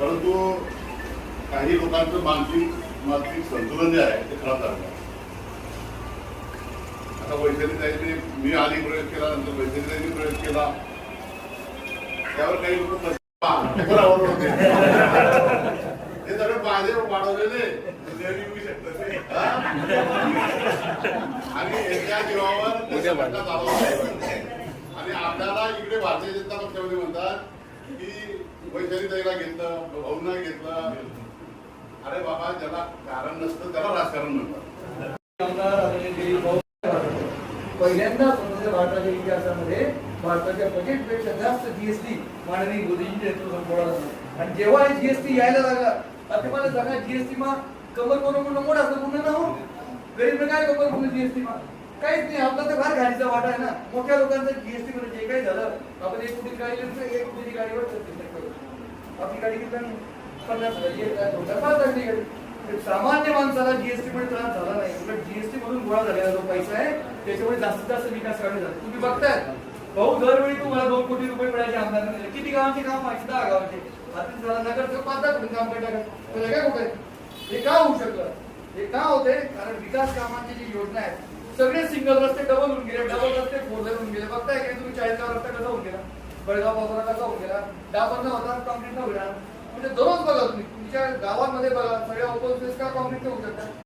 परंतु काही लोकांचं मानसिक मानसिक संतुलन जे आहे ते खराब झालं. आता वैशालीताईने मी आधी प्रवेश केला नंतर वैशालीताईने प्रवेश केला त्यावर काही लोक होते हे सगळे माझे वाढवलेले देवी येऊ शकतात ते. आणि एका जीवावर ते. आणि आपल्याला इकडे भारतीय जनता पक्षामध्ये म्हणतात की वैशालीताईला घेतलं नाही घेतलं. अरे बाबा ज्याला कारण नसतं त्याला राजकारण म्हणतात. पहिल्यांदा स्वतंत्र भारताच्या इतिहासामध्ये भारताच्या बजेटपेक्षा जास्त जीएसटी माननीय मोदींच्या नेतृत्व संपवला आणि जेव्हा हे जीएसटी यायला लागला आता मला सांगा जीएसटी मा कमर करून म्हणून मोठा असं पुन्हा ना हो गरीब काय कमर म्हणून जीएसटी मा? काहीच नाही आपला तर फार घालीचा वाटा आहे ना. मोठ्या लोकांचं जीएसटी मध्ये जे काही झालं आपण एक कोटी गाडी एक कोटीची गाडीवर छत्तीस टक्के ठिकाणी किती पन्नास हजार म्हणजे सामान्य माणसाला जीएसटी मध्ये त्रास झाला नाही. उलट जीएसटी मधून गोळा झालेला जो पैसा आहे त्याच्यामुळे जास्तीत जास्त विकास काढले जातो तुम्ही बघताय. भाऊ दरवेळी तुम्हाला दोन कोटी रुपये मिळायचे आमदार म्हणजे किती गावांचे काम? व्हायचे दहा गावांचे. आता झाला नगरचं पाच दहा कोटी काम करता का काय कुठे हे का होऊ शकलं? हे का होते कारण विकास कामांची जी योजना आहे सगळे सिंगल रस्ते डबल होऊन गेले. डबल रस्ते फोर लेन होऊन गेले. बघताय काय तुम्ही चाळीसगाव रस्ता कसा होऊन गेला? बळगाव बाजारा कसा होऊन गेला. दहा पंधरा हजार कॉन्क्रीट न होणार. म्हणजे दररोज बघा तुम्ही. तुमच्या गावांमध्ये बघा सगळ्या ओपन स्पेस का कॉन्क्रीट होऊ शकतात.